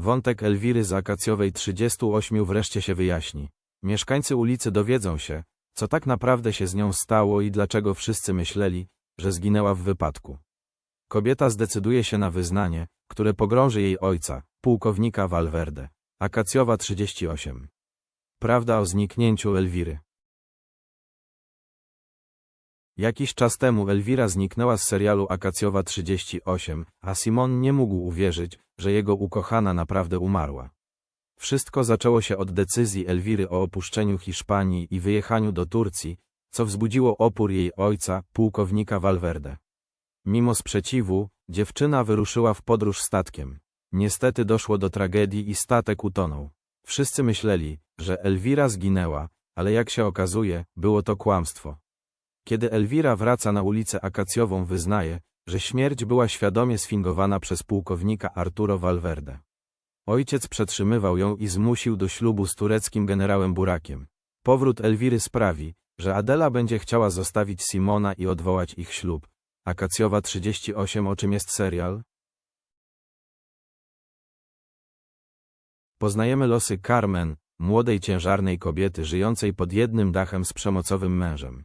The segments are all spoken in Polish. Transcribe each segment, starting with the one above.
Wątek Elwiry z Akacjowej 38 wreszcie się wyjaśni. Mieszkańcy ulicy dowiedzą się, co tak naprawdę się z nią stało i dlaczego wszyscy myśleli, że zginęła w wypadku. Kobieta zdecyduje się na wyznanie, które pogrąży jej ojca, pułkownika Valverde. Akacjowa 38. Prawda o zniknięciu Elwiry. Jakiś czas temu Elwira zniknęła z serialu Akacjowa 38, a Simon nie mógł uwierzyć, że jego ukochana naprawdę umarła. Wszystko zaczęło się od decyzji Elwiry o opuszczeniu Hiszpanii i wyjechaniu do Turcji, co wzbudziło opór jej ojca, pułkownika Valverde. Mimo sprzeciwu, dziewczyna wyruszyła w podróż statkiem. Niestety doszło do tragedii i statek utonął. Wszyscy myśleli, że Elwira zginęła, ale jak się okazuje, było to kłamstwo. Kiedy Elwira wraca na ulicę Akacjową wyznaje, że śmierć była świadomie sfingowana przez pułkownika Arturo Valverde. Ojciec przetrzymywał ją i zmusił do ślubu z tureckim generałem Burakiem. Powrót Elwiry sprawi, że Adela będzie chciała zostawić Simona i odwołać ich ślub. Akacjowa 38 o czym jest serial? Poznajemy losy Carmen, młodej ciężarnej kobiety żyjącej pod jednym dachem z przemocowym mężem.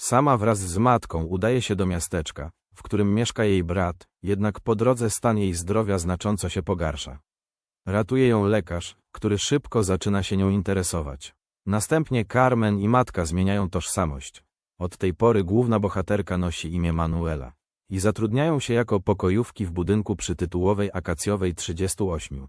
Sama wraz z matką udaje się do miasteczka, w którym mieszka jej brat, jednak po drodze stan jej zdrowia znacząco się pogarsza. Ratuje ją lekarz, który szybko zaczyna się nią interesować. Następnie Carmen i matka zmieniają tożsamość. Od tej pory główna bohaterka nosi imię Manuela i zatrudniają się jako pokojówki w budynku przytytułowej Akacjowej 38.